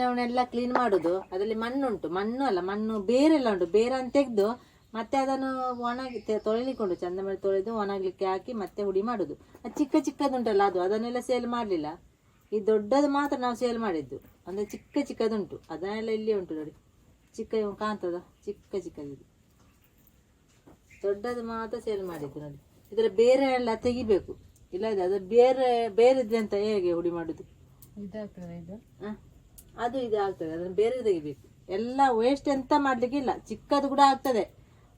ಅರಸಿನ ಎಲ್ಲ ಕ್ಲೀನ್ ಮಾಡುದು. ಅದರಲ್ಲಿ ಮಣ್ಣುಂಟು. ಮಣ್ಣು ಅಲ್ಲ ಮಣ್ಣು ಬೇರೆಲ್ಲ ಉಂಟು. ಬೇರನ್ನು ತೆಗೆದು ಮತ್ತೆ ಅದನ್ನು ಒಣಗಿ ತೊಳಿಲಿಕೊಂಡು ಚಂದ ಮೇಲೆ ತೊಳೆದು ಒಣಗ್ಲಿಕ್ಕೆ ಹಾಕಿ ಮತ್ತೆ ಹುಡಿ ಮಾಡುದು. ಅದು ಚಿಕ್ಕ ಚಿಕ್ಕದುಂಟಲ್ಲ ಅದು? ಅದನ್ನೆಲ್ಲ ಸೇಲ್ ಮಾಡಲಿಲ್ಲ. ಈ ದೊಡ್ಡದು ಮಾತ್ರ ನಾವು ಸೇಲ್ ಮಾಡಿದ್ದು. ಅಂದ್ರೆ ಚಿಕ್ಕ ಚಿಕ್ಕದುಂಟು. ಅದನ್ನೆಲ್ಲ ಇಲ್ಲಿ ಉಂಟು ನೋಡಿ. ಚಿಕ್ಕ ಕಾಣ್ತದ? ಚಿಕ್ಕ ಚಿಕ್ಕದಿದು. ದೊಡ್ಡದು ಮಾತ್ರ ಸೇಲ್ ಮಾಡಿದ್ದು ನೋಡಿ. ಇದರ ಬೇರೆ ಎಲ್ಲ ತೆಗಿಬೇಕು. ಇಲ್ಲ ಇದೆ ಅದು ಬೇರೆ ಬೇರೆ ಇದ್ರೆ ಅಂತ ಹೇಗೆ ಹುಡಿ ಮಾಡುದು? ಇದಾಗ್ತದೆ ಇದು? ಹ? ಅದು ಇದು ಆಗ್ತದೆ ಅದನ್ನು ಬೇರೆ ತೆಗಿಬೇಕು. ಎಲ್ಲ ವೇಸ್ಟ್ ಎಂತ ಮಾಡಲಿಕ್ಕಿಲ್ಲ ಚಿಕ್ಕದು ಕೂಡ ಆಗ್ತದೆ.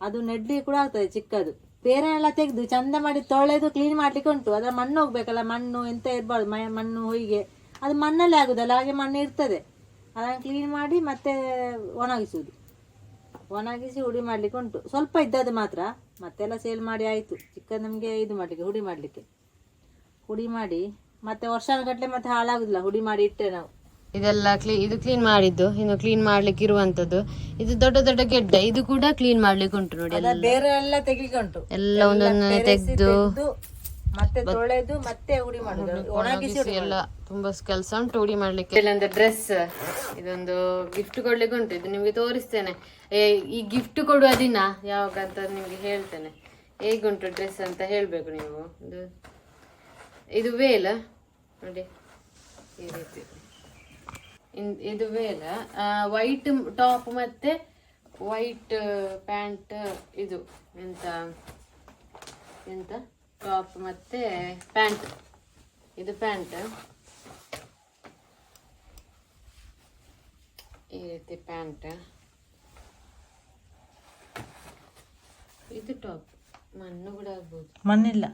ಅದು ನೆಡ್ಲಿ ಕೂಡ ಆಗ್ತದೆ ಚಿಕ್ಕದು. ಬೇರೆ ಎಲ್ಲ ತೆಗೆದು ಚಂದ ಮಾಡಿ ತೊಳೆದು ಕ್ಲೀನ್ ಮಾಡ್ಲಿಕ್ಕೆ ಉಂಟು. ಅದರ ಮಣ್ಣು ಹೋಗ್ಬೇಕಲ್ಲ, ಮಣ್ಣು ಎಂತ ಇರಬಾರ್ದು ಮಣ್ಣು ಹೊಯ್ಗೆ ಅದು ಮಣ್ಣಲ್ಲೇ ಆಗುದಲ್ಲ, ಹಾಗೆ ಮಣ್ಣು ಇರ್ತದೆ. ಅದನ್ನು ಕ್ಲೀನ್ ಮಾಡಿ ಮತ್ತೆ ಒಣಗಿಸುವುದು. ಒಣಗಿಸಿ ಹುಡಿ ಮಾಡ್ಲಿಕ್ಕೆ ಉಂಟು. ಸ್ವಲ್ಪ ಇದ್ದದ್ದು ಮಾತ್ರ. ಮತ್ತೆಲ್ಲ ಸೇಲ್ ಮಾಡಿ ಆಯಿತು. ಚಿಕ್ಕದು ನಮಗೆ ಇದು ಮಾಡಲಿಕ್ಕೆ, ಹುಡಿ ಮಾಡಲಿಕ್ಕೆ. ಹುಡಿ ಮಾಡಿ, ಮತ್ತೆ ವರ್ಷಗಟ್ಟಲೆ ಮತ್ತೆ ಹಾಳಾಗುದಿಲ್ಲ. ಹುಡಿ ಮಾಡಿ ಇಟ್ಟೆ ನಾವು. ಇದೆಲ್ಲ ಕ್ಲೀ ಇದು ಕ್ಲೀನ್ ಮಾಡಿದ್ದು. ಇನ್ನು ಕ್ಲೀನ್ ಮಾಡ್ಲಿಕ್ಕೆ ಇರುವಂತದ್ದು. ಇದು ದೊಡ್ಡ ದೊಡ್ಡ ಗೆಡ್ಡ. ಇದು ಕೂಡ ಕ್ಲೀನ್ ಮಾಡ್ಲಿಕ್ಕೆ ಉಂಟು ನೋಡಿ ಅದ ಬೇರೆ ಎಲ್ಲ ತೆಗಿಲಿಕ್ಕೆ ಉಂಟು. ಎಲ್ಲ ಒಂದೊಂದು ತೆಗೆದು ಮತ್ತೆ ತೊಳೆದು ಮತ್ತೆ ಹುಡಿ ಮಾಡುದು. ಒಣಗಿಸಿ ಎಲ್ಲ ತುಂಬಾ ಕೆಲಸ ಉಂಟು ಉಡಿ ಮಾಡ್ಲಿಕ್ಕೆ. ಇಲ್ಲೊಂದು ಡ್ರೆಸ್ ಇದೊಂದು ಗಿಫ್ಟ್ ಕೊಡ್ಲಿಕ್ಕೆ ಉಂಟು. ಇದು ನಿಮ್ಗೆ ತೋರಿಸ್ತೇನೆ. ಏ, ಈ ಗಿಫ್ಟ್ ಕೊಡುವ ದಿನ ಯಾವಾಗ ಅಂತ ನಿಮ್ಗೆ ಹೇಳ್ತೇನೆ. ಹೇಗುಂಟು ಡ್ರೆಸ್ ಅಂತ ಹೇಳ್ಬೇಕು ನೀವು? ಇದು ವೇಲ್? ನೋಡಿ ಈ ರೀತಿ. ಇದು ವೇಲ ವೈಟ್ ಟಾಪ್ ಮತ್ತೆ ವೈಟ್ ಪ್ಯಾಂಟ್ ಇದು. ಎಂತ? ಎಂತ? ಟಾಪ್ ಮತ್ತೆ ಪ್ಯಾಂಟ್ ಇದು ಪ್ಯಾಂಟ್ ಈ ರೀತಿ ಪ್ಯಾಂಟ್ ಇದು ಟಾಪ್ ಮಣ್ಣು ಕೂಡ ಆಗ್ಬೋದು. ಮಣ್ಣಿಲ್ಲ.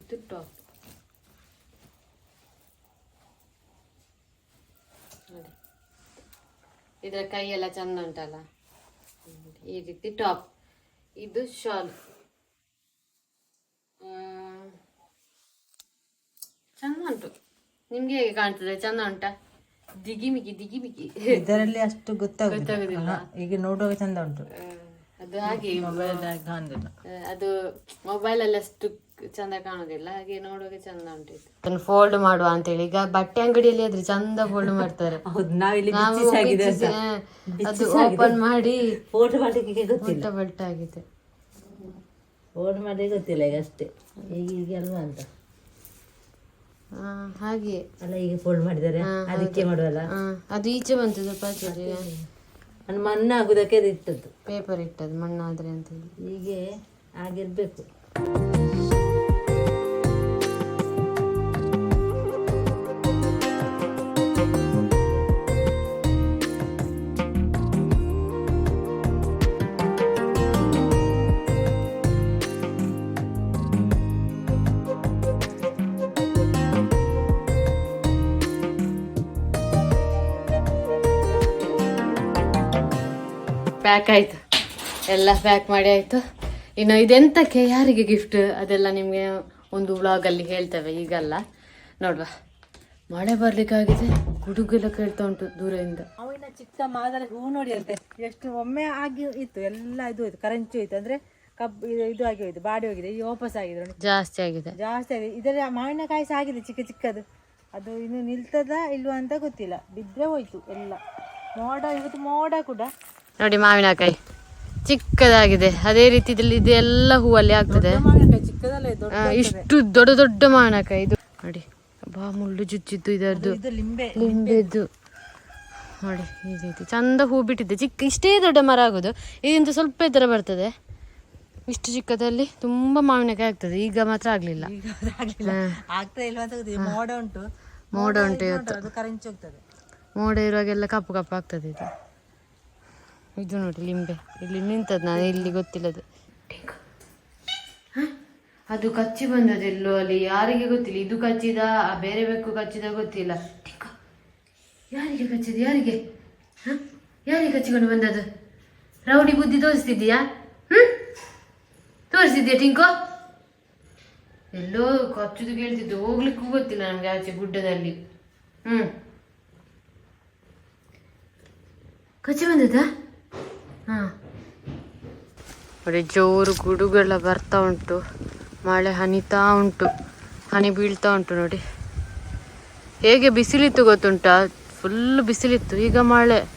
ಇದು ಟಾಪ್ ನೋಡಿ. ಇದರ ಕೈಯೆಲ್ಲ ಚಂದ ಉಂಟಲ್ಲ? ಈ ರೀತಿ ಟಾಪ್ ಇದು ಶಾಲ್ ಚಂದ ಉಂಟು. ನಿಮ್ಗೆ ಹೇಗೆ ಕಾಣ್ತದೆ? ಚಂದ ಉಂಟಾ? ದಿಗಿಮಿಗಿ ದಿಗಿಮಿಗಿ. ಇದರಲ್ಲಿ ಅಷ್ಟು ಗೊತ್ತಾಗುದಿಲ್ಲ. ಈಗ ನೋಡುವಾಗ ಚಂದ ಉಂಟು. ಅದು ಹಾಗೆ. ಮೊಬೈಲ್ ಅದು ಮೊಬೈಲ್ ಅಲ್ಲಿ ಅಷ್ಟು ಕಾಣೋದಿಲ್ಲ ಹಾಗೆ ನೋಡುವಾಗ ಚಂದ ಉಂಟು ಅದನ್ನು ಫೋಲ್ಡ್ ಮಾಡುವ ಅಂತ ಹೇಳಿ ಈಗ ಬಟ್ಟೆ ಅಂಗಡಿಯಲ್ಲಿ ಆದ್ರೆ ಚಂದ ಫೋಲ್ಡ್ ಮಾಡ್ತಾರೆ. ಅದು ಓಪನ್ ಮಾಡಿ ಫೋಲ್ಡ್ ಮಾಡಲಿಕ್ಕೆ ಗೊತ್ತಿಲ್ಲ. ಬಲ್ಟ ಆಗಿದೆ. ಫೋಲ್ಡ್ ಮಾಡಿ ಗೊತ್ತಿಲ್ಲ ಈಗ ಅಷ್ಟೇ. ಈಗ ಈಗ ಅಲ್ವಾ ಅಂತ. ಆ, ಹಾಗೆ. ಅಲ್ಲ ಈಗ ಫೋಲ್ಡ್ ಮಾಡಿದ್ದಾರೆ. ಅದಕ್ಕೆ ಮಾಡುವಲ್ಲ? ಅದು ಈಚೆ ಬಂತು ಸ್ವಲ್ಪ ಮಣ್ಣು ಆಗುದಕ್ಕೆ ಮಣ್ಣಾಗುದಕ್ಕೆ ಅದು ಇಟ್ಟದ್ದು. ಪೇಪರ್ ಇಟ್ಟದ್ದು ಮಣ್ಣಾದ್ರೆ ಅಂತ ಹೇಳಿ ಹೀಗೆ ಆಗಿರ್ಬೇಕು. ಪ್ಯಾಕ್ ಆಯಿತು. ಎಲ್ಲ ಪ್ಯಾಕ್ ಮಾಡಿ ಆಯಿತು. ಇನ್ನು ಇದೆಂತಕ್ಕೆ ಯಾರಿಗೆ ಗಿಫ್ಟ್ ಅದೆಲ್ಲ ನಿಮಗೆ ಒಂದು ವ್ಲಾಗಲ್ಲಿ ಹೇಳ್ತೇವೆ. ಈಗಲ್ಲ. ನೋಡುವ. ಮಳೆ ಬರ್ಲಿಕ್ಕಾಗಿದೆ. ಗುಡುಗೆಲ್ಲ ಕೇಳ್ತಾ ಉಂಟು ದೂರದಿಂದ. ಅವಿನ ಚಿಕ್ಕ ಮಾದರಿ ಹೂ ನೋಡಿ ಅಂತೆ ಎಷ್ಟು ಒಮ್ಮೆ ಆಗಿ ಇತ್ತು. ಎಲ್ಲ ಇದು ಹೋಯ್ತು. ಕರಂಚು ಹೋಯ್ತು. ಅಂದ್ರೆ ಕಬ್ಬು ಇದು ಇದು ಆಗಿ ಹೋಯ್ತು. ಬಾಡಿ ಹೋಗಿದೆ. ಈ ವಾಪಸ್ ಆಗಿದೆ. ಜಾಸ್ತಿ ಆಗಿದೆ. ಜಾಸ್ತಿ ಆಗಿದೆ. ಇದರ ಮಾವಿನಕಾಯಿ ಸಹ ಆಗಿದೆ. ಚಿಕ್ಕ ಚಿಕ್ಕದು. ಅದು ಇನ್ನು ನಿಲ್ತದ ಇಲ್ವಾ ಅಂತ ಗೊತ್ತಿಲ್ಲ. ಬಿದ್ದರೆ ಹೋಯ್ತು ಎಲ್ಲ. ಮೋಡ ಇವತ್ತು ಮೋಡ ಕೂಡ. ನೋಡಿ ಮಾವಿನಕಾಯಿ. ಚಿಕ್ಕದಾಗಿದೆ. ಅದೇ ರೀತಿ ಇದ್ರಲ್ಲಿ ಇದೆಲ್ಲ ಹೂವಲ್ಲಿ ಆಗ್ತದೆ. ಇಷ್ಟು ದೊಡ್ಡ ದೊಡ್ಡ ಮಾವಿನಕಾಯಿ ಇದು. ನೋಡಿ ಬಾ ಮುಳ್ಳು ಜುಜ್ಜಿದ್ದು ಇದರದ್ದು. ಇದು ಲಿಂಬೆ ಲಿಂಬೆದ್ದು. ನೋಡಿ ಈ ರೀತಿ. ಚಂದ ಹೂ ಬಿಟ್ಟಿದೆ. ಚಿಕ್ಕ ಇಷ್ಟೇ ದೊಡ್ಡ ಮರ ಆಗೋದು. ಇದಿಂತ ಸ್ವಲ್ಪ ಎತ್ತರ ಬರ್ತದೆ. ಇಷ್ಟು ಚಿಕ್ಕದಲ್ಲಿ ತುಂಬಾ ಮಾವಿನಕಾಯಿ ಆಗ್ತದೆ. ಈಗ ಮಾತ್ರ ಆಗ್ಲಿಲ್ಲ. ಮೋಡ ಉಂಟು. ಮೋಡ ಉಂಟು ಇದು ಇವತ್ತು. ಮೋಡ ಇರುವಾಗೆಲ್ಲ ಕಪ್ಪು ಕಪ್ಪು ಆಗ್ತದೆ ಇದು. ಇದು ನೋಡಿ ಲಿಂಬೆ. ಇಲ್ಲಿ ನಿಂತದ್ದು ನಾನು ಇಲ್ಲಿ ಗೊತ್ತಿಲ್ಲದು. ಅದು ಕಚ್ಚಿ ಬಂದದೆಲ್ಲೋ ಅಲ್ಲಿ. ಯಾರಿಗೆ ಗೊತ್ತಿಲ್ಲ? ಇದು ಕಚ್ಚಿದ? ಬೇರೆ ಬೆಕ್ಕು ಕಚ್ಚಿದ ಗೊತ್ತಿಲ್ಲ. ಯಾರಿಗೆ ಕಚ್ಚಿದ ಯಾರಿಗೆ? ಹ? ಯಾರಿಗೆ ಕಚ್ಚಿಕೊಂಡು ಬಂದದ್ದು? ರೌಡಿ ಬುದ್ಧಿ ತೋರಿಸ್ತಿದ್ದೀಯಾ? ಹ್ಮ್ ತೋರಿಸಿದ್ಯಾ ಟಿಂಕೋ? ಎಲ್ಲೋ ಕಚ್ಚುದು ಕೇಳ್ತಿದ್ದು. ಹೋಗ್ಲಿಕ್ಕೂ ಗೊತ್ತಿಲ್ಲ ನಮ್ಗೆ ಆಚೆ ಗುಡ್ಡದಲ್ಲಿ. ಹ್ಮ್. ಕಚ್ಚಿ ಬಂದದ ಹಾ ನೋಡಿ ಜೋರು ಗುಡುಗೆಲ್ಲ ಬರ್ತಾ ಉಂಟು. ಮಳೆ ಹನಿತಾ ಉಂಟು. ಹನಿ ಬೀಳ್ತಾ ಉಂಟು ನೋಡಿ. ಹೇಗೆ ಬಿಸಿಲಿತ್ತು ಗೊತ್ತುಂಟಾ? ಫುಲ್ ಬಿಸಿಲಿತ್ತು. ಈಗ ಮಳೆ.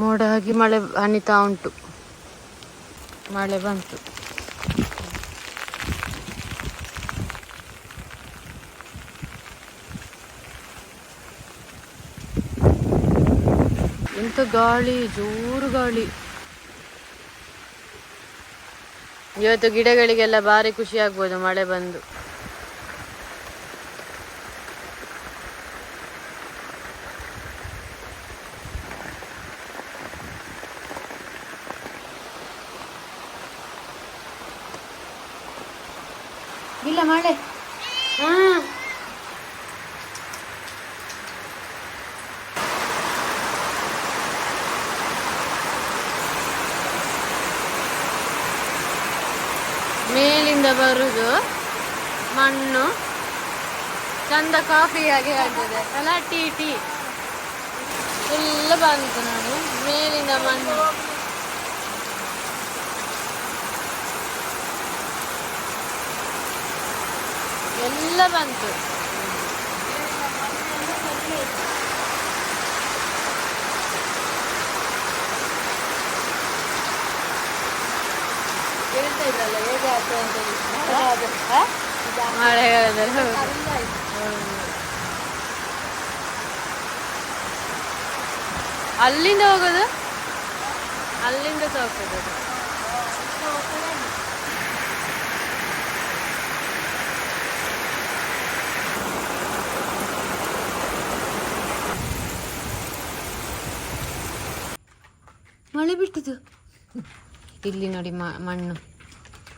ಮೋಡ ಆಗಿ ಮಳೆ ಹನಿತಾ ಉಂಟು. ಮಳೆ ಬಂತು. ಎಂತ ಗಾಳಿ, ಜೋರು ಗಾಳಿ. ಇವತ್ತು ಗಿಡಗಳಿಗೆಲ್ಲ ಭಾರಿ ಖುಷಿ ಆಗ್ಬೋದು ಮಳೆ ಬಂದು. ಇಲ್ಲ ಮಳೆ ಹಾ ಬರುದು. ಮಣ್ಣು. ಚಂದ ಕಾಫಿ ಹಾಗೆ ಆಗ್ತದೆ ಅಲ್ಲ, ಟೀ ಟೀ. ಎಲ್ಲ ಬಂತು ನೋಡಿ. ಮೇಲಿಂದ ಮಣ್ಣು. ಎಲ್ಲ ಬಂತು. ಹೇಳ್ತಾ ಇದ್ರಲ್ಲ ಹೇಗೆ ಅಂತ? ಮಳೆಗಾಲದಲ್ಲಿ. ಅಲ್ಲಿಂದ ಹೋಗೋದು? ಅಲ್ಲಿಂದ ಹೋಗ್ತದೆ ಮಳೆ ಬಿಟ್ಟಿತು ಇಲ್ಲಿ ನೋಡಿ ಮಣ್ಣು.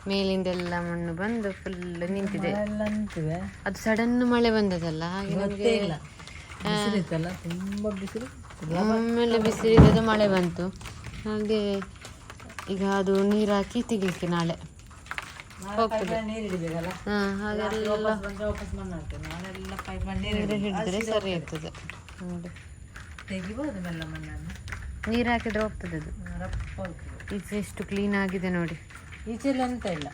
ಮೇಲಿಂದೆಲ್ಲ ಮಣ್ಣು ಬಂದು ಫುಲ್ ನಿಂತಿದೆ. ಅದು ಸಡನ್ ಮಳೆ ಬಂದದಲ್ಲ? ಹಾಗೆ ನಮಗೆ ತುಂಬಾ ಬಿಸಿಲು. ಆಮೇಲೆ ಬಿಸಿಲಿದ್ದದ ಮಳೆ ಬಂತು. ಹಾಗೆ ಈಗ ಅದು ನೀರು ಹಾಕಿ ತೆಗಿಲಿಕ್ಕೆ ನಾಳೆ. ಹೋಗ್ತದೆ. ಹಾ ಹಾಗೆಲ್ಲ ಸರಿ ಇರ್ತದೆ. ನೋಡಿ ನೀರು ಹಾಕಿದ್ರೆ ಹೋಗ್ತದೆ ಅದು. ಇದು ಎಷ್ಟು ಕ್ಲೀನ್ ಆಗಿದೆ ನೋಡಿ. ಈಚೆಲ್ಲ ಎಂತ ಇಲ್ಲ.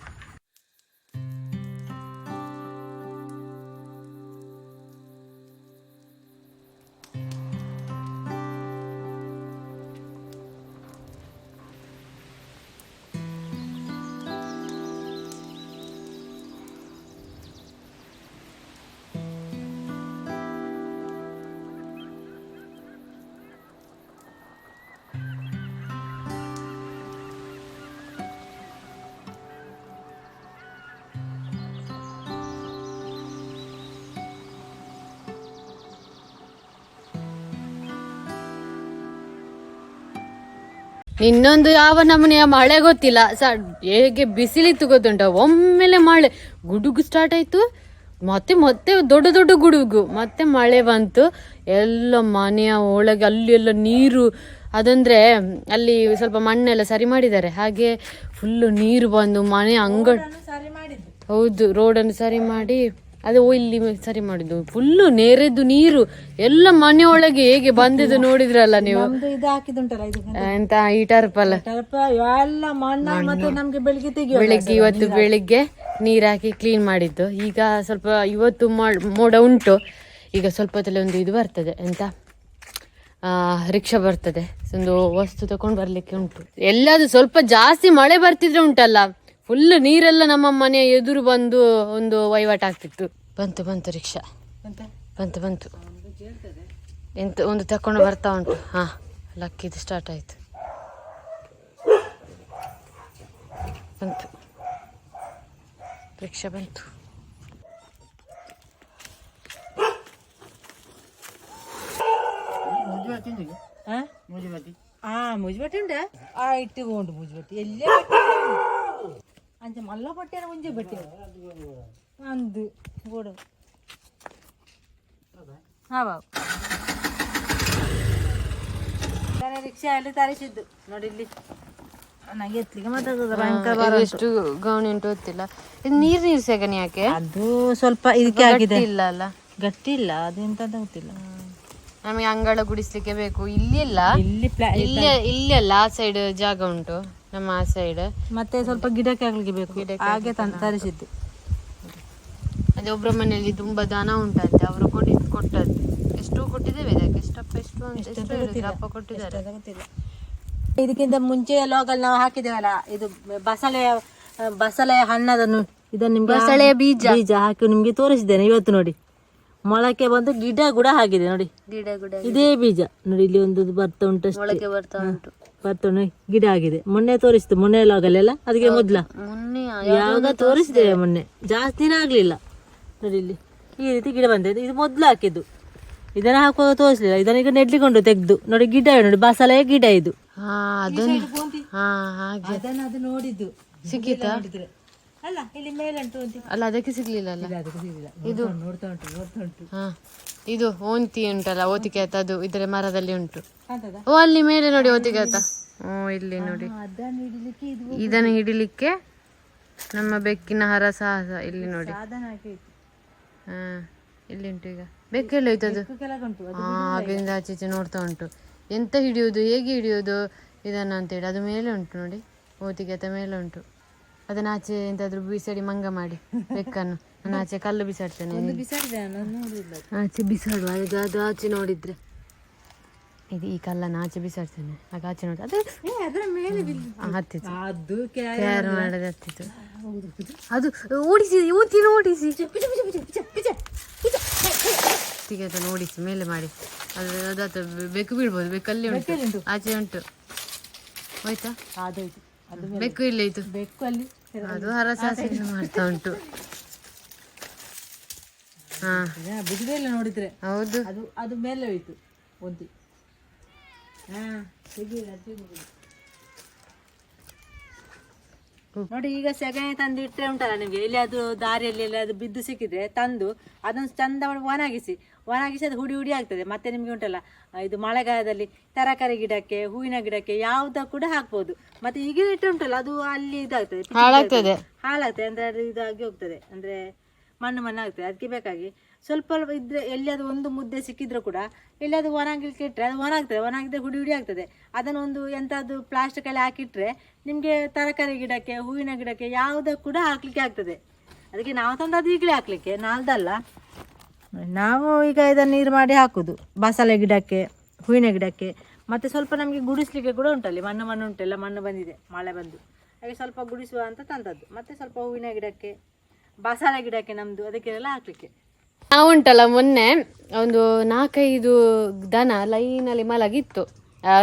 ಇನ್ನೊಂದು ಯಾವ ನಮೂನೆಯ ಮಳೆ ಗೊತ್ತಿಲ್ಲ. ಸ ಹೇಗೆ ಬಿಸಿಲಿತ್ತು ಗೊತ್ತುಂಟ ಒಮ್ಮೆಲೆ ಮಳೆ ಗುಡುಗು ಸ್ಟಾರ್ಟ್ ಆಯ್ತು. ಮತ್ತೆ ಮತ್ತೆ ದೊಡ್ಡ ದೊಡ್ಡ ಗುಡುಗು ಮತ್ತೆ ಮಳೆ ಬಂತು. ಎಲ್ಲ ಮನೆಯ ಒಳಗೆ ಅಲ್ಲಿ ಎಲ್ಲ ನೀರು. ಅದಂದ್ರೆ ಅಲ್ಲಿ ಸ್ವಲ್ಪ ಮಣ್ಣೆಲ್ಲ ಸರಿ ಮಾಡಿದ್ದಾರೆ. ಹಾಗೆ ಫುಲ್ಲು ನೀರು ಬಂದು ಮನೆ ಅಂಗಡಿ ಹೌದು ರೋಡನ್ನು ಸರಿ ಮಾಡಿ. ಅದು ಓ ಇಲ್ಲಿ ಸರಿ ಮಾಡಿದ್ದು. ಫುಲ್ಲು ನೇರೆದ್ದು ನೀರು. ಎಲ್ಲ ಮನೆಯೊಳಗೆ ಹೇಗೆ ಬಂದಿದ್ದು ನೋಡಿದ್ರಲ್ಲ ನೀವು. ನಮ್ದು ಇದು ಹಾಕಿದುಂಟಲ್ಲ ಇದು ಎಂತ ಈ ಟರ್ಪಲ್ ಟರ್ಪ ಎಲ್ಲ ಮಣ್ಣ. ಮತ್ತೆ ನಮ್ಗೆ ಬೆಳಿಗ್ಗೆ ತೆಗಿಯೋ ಬೆಳಿಗ್ಗೆ ಇವತ್ತು ಬೆಳಿಗ್ಗೆ ನೀರ್ ಹಾಕಿ ಕ್ಲೀನ್ ಮಾಡಿದ್ದು. ಈಗ ಸ್ವಲ್ಪ ಇವತ್ತು ಮಾಡ್- ಉಂಟು. ಈಗ ಸ್ವಲ್ಪ ಹೊತ್ತಲ್ಲಿ ಒಂದು ಇದು ಬರ್ತದೆ ಎಂತ? ಆ, ರಿಕ್ಷಾ ಬರ್ತದೆ. ಒಂದು ವಸ್ತು ತಗೊಂಡು ಬರ್ಲಿಕ್ಕೆ ಉಂಟು. ಎಲ್ಲದು ಸ್ವಲ್ಪ ಜಾಸ್ತಿ ಮಳೆ ಬರ್ತಿದ್ರೆ ಉಂಟಲ್ಲ? ಫುಲ್ ನೀರೆಲ್ಲ ನಮ್ಮ ಮನೆಯ ಎದುರು ಬಂದು ಒಂದು ವಹಿವಾಟು ಆಗ್ತಿತ್ತು. ಬಂತು ಬಂತು ರಿಕ್ಷಾ. ಬಂತು? ಬಂತು ಎಂತ ಒಂದು ತಕೊಂಡು ಬರ್ತಾ ಉಂಟು. ಹಾ ಲಕ್ಕಿದು ಸ್ಟಾರ್ಟ್ ಆಯ್ತು. ಬಂತು. ರಿಕ್ಷಾ ಬಂತು. ಹಾ ಆ? ಮುಜ್ಬಟ್ಟಿ ಉಂಟ? ಆ ಇಟ್ಟುಕೊಂಡು ಮುಜ್ಬಟ್ಟಿ ಎಲ್ಲೇ ಅಂಚ ಮಲ್ಲ ಪಟ್ಟಿಯ ಒಂಜೆ ಬಟ್ಟೆ ಅಂದು ಗೋಡು. ಹಾ ಬಾಬು ರಿಕ್ಷಾ ಅಲ್ಲಿ ತರಿಸಿದ್ದು. ನೋಡಿ ಇಲ್ಲಿ. ನಂಗೆ ಭಯಂಕರ ಭಾರ. ಎಷ್ಟು ಗೌಣಿ ಉಂಟು ಗೊತ್ತಿಲ್ಲ. ಇದು ನೀರ್ ನೀರು ಸೆಗಣಿ ಯಾಕೆ? ಅದು ಸ್ವಲ್ಪ ಇದಕ್ಕೆ ಆಗಿದೆ. ಇಲ್ಲ ಅಲ್ಲ? ಗಟ್ಟಿ ಇಲ್ಲ ಅದು ಎಂತಂತ ಗೊತ್ತಿಲ್ಲ. ನಮಗೆ ಅಂಗಳ ಗುಡಿಸ್ಲಿಕ್ಕೆ ಬೇಕು. ಇಲ್ಲಿ ಇಲ್ಲ ಇಲ್ಲಿ ಇಲ್ಲಿ ಅಲ್ಲ ಆ ಸೈಡ್ ಜಾಗ ಉಂಟು. ನಮ್ಮ ಆ ಸೈಡ್ ಮತ್ತೆ ಸ್ವಲ್ಪ ಗಿಡಕ್ಕೆ ಆಗ್ಲಿಕ್ಕೆ ಬೇಕು. ಹಾಗೆ ತಂದು ತರಿಸಿದ್ದು. ಅದೇ ಒಬ್ಬರ ಮನೆಯಲ್ಲಿ ತುಂಬಾ ದನ ಉಂಟಂತೆ ಅವರು ಕೊಡಿ ಕೊಟ್ಟದ್ದು. ಎಷ್ಟು ಕೊಟ್ಟಿದ್ದೇವೆ ಇದಕ್ಕೆ. ಎಷ್ಟಪ್ಪ ಎಷ್ಟು ಅಂತ ಎಷ್ಟು ಹೇಳಿದ್ರು? ಅಪ್ಪ ಕೊಟ್ಟಿದ್ದಾರೆ. ಇದಕ್ಕಿಂತ ಮುಂಚೆ ಲಾಗಲ್ಲಿ ನಾವು ಹಾಕಿದ್ದೇವಲ್ಲ ಇದು ಬಸಳೆ ಬಸಳೆ ಹಣ್ಣದನ್ನು ಇದನ್ನು ನಿಮ್ಗೆ ಬಸಳೆಯ ಬೀಜ. ಬೀಜ ಹಾಕಿ ನಿಮ್ಗೆ ತೋರಿಸಿದ್ದೇನೆ ಇವತ್ತು ನೋಡಿ. ಮೊಳಕೆ ಬಂದು ಗಿಡ ಕೂಡ ಆಗಿದೆ ನೋಡಿ. ಗಿಡ ಕೂಡ ಇದೇ ಬೀಜ. ನೋಡಿ ಇಲ್ಲಿ ಒಂದು ಬರ್ತಾ ಉಂಟು ಮೊಳಕೆ ಬರ್ತಾ ಉಂಟು. ಗಿಡ ಆಗಿದೆ. ಮೊನ್ನೆ ತೋರಿಸ್ತು. ಮೊನ್ನೆ ಲಾಗಲ್ಲೆಲ್ಲ ಅದಕ್ಕೆ ಮೊದ್ಲ. ಮೊನ್ನೆ ಯಾವಾಗ ತೋರಿಸಿದೆ. ಮೊನ್ನೆ. ಜಾಸ್ತಿ ದಿನ ಆಗ್ಲಿಲ್ಲ. ನೋಡಿ ಇಲ್ಲಿ. ಈ ರೀತಿ ಗಿಡ ಬಂದಿದೆ. ಇದು ಮೊದ್ಲು ಹಾಕಿದ್ದು. ಇದನ್ನ ಹಾಕುವಾಗ ತೋರಿಸ್ಲಿಲ್ಲ. ಇದನ್ನ ಈಗ ನೆಡ್ಲಿಕೊಂಡು ತೆಗ್ದು. ನೋಡಿ ಗಿಡ ನೋಡಿ. ಬಸಳೆ ಗಿಡ ಇದು. ಹಾ ಅದನ್ನು ಹಾ ಹಾಗೆ. ಅದನ್ನ ಅದು ನೋಡಿದ್ದು. ಸಿಕ್ಕಿತಾ ಅಲ್ಲ ಇಲ್ಲಿ ಮೇಲಂಟು ಅಲ್ಲ ಅದಕ್ಕೆ ಸಿಗ್ಲಿಲ್ಲ ಅಲ್ಲ? ಇದು? ನೋಡ್ತಾ ಉಂಟು ನೋಡ್ತಾ ಉಂಟು. ಹಾ ಇದು ಓಂತಿ ಉಂಟಲ್ಲ ಓತಿಕಾತ ಅದು ಇದರ ಮರದಲ್ಲಿ ಉಂಟು. ಓ ಅಲ್ಲಿ ಮೇಲೆ ನೋಡಿ ಓತಿಕಾತ ಓ ಇಲ್ಲಿ ನೋಡಿ. ಇದನ್ನು ಹಿಡಿಲಿಕ್ಕೆ ನಮ್ಮ ಬೆಕ್ಕಿನ ಹರ ಸಾಹಸ ಇಲ್ಲಿ ನೋಡಿ. ಹಾ ಇಲ್ಲಿ ಉಂಟು ಈಗ. ಬೆಕ್ಕೆಲ್ಲ ಹಾ ಅದರಿಂದ ಆಚೆ ಈಚೆ ನೋಡ್ತಾ ಉಂಟು. ಎಂತ ಹಿಡಿಯೋದು ಹೇಗೆ ಹಿಡಿಯೋದು ಇದನ್ನು ಅಂತೇಳಿ ಅದು ಮೇಲೆ ಉಂಟು ನೋಡಿ. ಓತಿಗೆ ಆತ ಮೇಲೆ ಉಂಟು. ಅದನ್ನ ಆಚೆ ಎಂತಾದ್ರೂ ಬಿಸಾಡಿ ಮಂಗ ಮಾಡಿ ಬೆಕ್ಕನ್ನು ನಾನು ಆಚೆ ಕಲ್ಲು ಬಿಸಾಡ್ತೇನೆ ಆಚೆ ಬಿಸಾಡುವ ಅದು ಅದು ಆಚೆ ನೋಡಿದ್ರೆ ಇದು ಈ ಕಲ್ಲನ್ನು ಆಚೆ ಬಿಸಾಡ್ತೇನೆ ಆಗ ಆಚೆ ನೋಡಿ ಅದು ಅದರ ಮೇಲೆ ಹತ್ತಿತ್ತು ಅದು ಕ್ಯಾರ್ ಮಾಡದೆ ಹತ್ತಿತ್ತು ಅದು ಓಡಿಸಿ ಊತಿ ಓಡಿಸಿ ಹತ್ತಿಗೆ ಅದನ್ನು ಓಡಿಸಿ ಮೇಲೆ ಮಾಡಿ ಅದು ಅದಾತ ಬೆಕ್ಕು ಬೀಳ್ಬೋದು ಬೆಕ್ಕಲ್ಲಿ ಉಂಟು ಆಚೆ ಉಂಟು ಹೋಯ್ತಾ ಅದಾಯ್ತು ಅದು ಬೆಕ್ಕು ಇಲ್ಲ ಇದು ಬೆಕ್ಕು ಅಲ್ಲಿ ಅದು ಹರಸಾಸಿನ ಮಾಡ್ತಾ ಉಂಟು. ಹಾ. ಇಲ್ಲ ನೋಡಿದ್ರೆ ಹೌದು. ಅದು ಅದು ಮೇಲೆ ಹೋಯ್ತು ಒಂದಿ ಹಾ ತೆಗೀರಿ, ನೋಡಿ ಈಗ ಸೆಗಣಿ ತಂದು ಇಟ್ಟರೆ ಉಂಟಲ್ಲ ನಿಮಗೆ? ಎಲ್ಲಿ ಅದು ದಾರಿಯಲ್ಲಿ ಎಲ್ಲ ಅದು ಬಿದ್ದು ಸಿಕ್ಕಿದ್ರೆ ತಂದು ಅದನ್ನು ಚಂದ ಒಣಗಿಸಿ ಒಣಗಿಸಿ ಅದು ಹುಡಿ ಹುಡಿ ಆಗ್ತದೆ. ಮತ್ತೆ ನಿಮಗೆ ಉಂಟಲ್ಲ ಇದು ಮಳೆಗಾಲದಲ್ಲಿ ತರಕಾರಿ ಗಿಡಕ್ಕೆ ಹೂವಿನ ಗಿಡಕ್ಕೆ ಯಾವುದ ಕೂಡ ಹಾಕ್ಬೋದು. ಮತ್ತೆ ಈಗ ಇಟ್ಟು ಉಂಟಲ್ಲ ಅದು ಅಲ್ಲಿ ಇದಾಗ್ತದೆ ಹಾಳಾಗ್ತದೆ. ಹಾಳಾಗ್ತದೆ ಅಂದ್ರೆ ಅದು ಇದಾಗಿ ಹೋಗ್ತದೆ. ಅಂದ್ರೆ ಮಣ್ಣು ಮಣ್ಣು ಆಗ್ತದೆ ಅದಕ್ಕೆ ಬೇಕಾಗಿ. ಸ್ವಲ್ಪ ಇದ್ರೆ ಎಲ್ಲಿಯಾದ್ರೂ ಒಂದು ಮುದ್ದೆ ಸಿಕ್ಕಿದ್ರು ಕೂಡ ಎಲ್ಲಿಯಾದ್ರೂ ಒಣಗಿಲಿಕ್ಕೆ ಇಟ್ಟರೆ ಅದು ಒಣಗ್ತದೆ ಒಣಗಿದ್ರೆ ಹುಡಿ ಹುಡಿ ಆಗ್ತದೆ. ಅದನ್ನು ಒಂದು ಎಂಥದ್ದು ಪ್ಲಾಸ್ಟಿಕ್ ಅಲ್ಲಿ ಹಾಕಿಟ್ರೆ ನಿಮಗೆ ತರಕಾರಿ ಗಿಡಕ್ಕೆ ಹೂವಿನ ಗಿಡಕ್ಕೆ ಯಾವುದಕ್ಕೆ ಕೂಡ ಹಾಕ್ಲಿಕ್ಕೆ ಆಗ್ತದೆ. ಅದಕ್ಕೆ ನಾವು ತಂದದ್ದು ಈಗಲೇ ಹಾಕ್ಲಿಕ್ಕೆ ನಾಲ್ದಲ್ಲ. ನಾವು ಈಗ ಇದನ್ನು ನೀರು ಮಾಡಿ ಹಾಕುದು. ಬಸಳೆ ಗಿಡಕ್ಕೆ, ಹೂವಿನ ಗಿಡಕ್ಕೆ, ಮತ್ತೆ ಸ್ವಲ್ಪ ನಮಗೆ ಗುಡಿಸ್ಲಿಕ್ಕೆ ಕೂಡ ಉಂಟಲ್ಲಿ. ಮಣ್ಣು ಮಣ್ಣು ಉಂಟೆಲ್ಲ ಮಣ್ಣು ಬಂದಿದೆ, ಮಳೆ ಬಂದು. ಹಾಗೆ ಸ್ವಲ್ಪ ಗುಡಿಸುವ ಅಂತ ತಂದದ್ದು. ಮತ್ತೆ ಸ್ವಲ್ಪ ಹೂವಿನ ಗಿಡಕ್ಕೆ ಬಸಳೆ ಗಿಡಕ್ಕೆ ನಮ್ಮದು ಅದಕ್ಕೆಲ್ಲ ಹಾಕ್ಲಿಕ್ಕೆ. ನಾವು ಉಂಟಲ್ಲ ಮೊನ್ನೆ ಒಂದು ನಾಲ್ಕೈದು ದನ ಲೈನಲ್ಲಿ ಮಲಗಿತ್ತು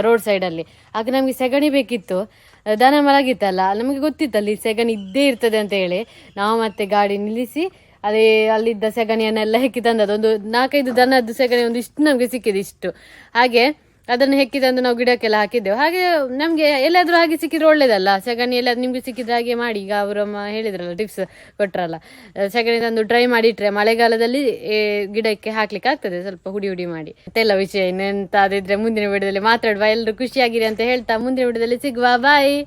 ರೋಡ್ ಸೈಡಲ್ಲಿ ಆಗ ನಮಗೆ ಸೆಗಣಿ ಬೇಕಿತ್ತು. ದನ ಮಲಗಿತ್ತಲ್ಲ, ನಮಗೆ ಗೊತ್ತಿತ್ತಲ್ಲಿ ಸೆಗಣಿ ಇದ್ದೇ ಇರ್ತದೆ ಅಂತ ಹೇಳಿ. ನಾವು ಮತ್ತೆ ಗಾಡಿ ನಿಲ್ಲಿಸಿ ಅದೇ ಅಲ್ಲಿದ್ದ ಸೆಗಣಿಯನ್ನೆಲ್ಲ ಹೆಕ್ಕಿ ತಂದದ್ದು ಒಂದು ನಾಲ್ಕೈದು ದನದ್ದು ಸೆಗಣಿ ಒಂದು ಇಷ್ಟು ನಮಗೆ ಸಿಕ್ಕಿದೆ ಇಷ್ಟು. ಹಾಗೆ ಅದನ್ನು ಹೆಕ್ಕಿ ತಂದು ನಾವು ಗಿಡಕ್ಕೆಲ್ಲ ಹಾಕಿದ್ದೆವು. ಹಾಗೆ ನಮಗೆ ಎಲ್ಲಾದರೂ ಹಾಗೆ ಸಿಕ್ಕಿದ್ರೆ ಒಳ್ಳೇದಲ್ಲ. ಸೆಗಣಿ ಎಲ್ಲ ನಿಮ್ಗೆ ಸಿಕ್ಕಿದ್ರೆ ಹಾಗೆ ಮಾಡಿ. ಈಗ ಅವರಮ್ಮ ಹೇಳಿದ್ರಲ್ಲ ಟಿಪ್ಸ್ ಕೊಟ್ರಲ್ಲ. ಆ, ಸೆಗಣಿ ತಂದು ಡ್ರೈ ಮಾಡಿಟ್ರೆ ಮಳೆಗಾಲದಲ್ಲಿ ಗಿಡಕ್ಕೆ ಹಾಕ್ಲಿಕ್ಕೆ ಆಗ್ತದೆ ಸ್ವಲ್ಪ ಹುಡಿ ಹುಡಿ ಮಾಡಿ. ಮತ್ತೆಲ್ಲ ವಿಷಯ ಇನ್ನೆಂತ ಅದಿದ್ರೆ ಮುಂದಿನ ವಿಡಿಯೋದಲ್ಲಿ ಮಾತಾಡುವ. ಎಲ್ಲರೂ ಖುಷಿಯಾಗಿರಿ ಅಂತ ಹೇಳ್ತಾ ಮುಂದಿನ ವಿಡಿಯೋದಲ್ಲಿ ಸಿಗುವ. ಬಾಯ್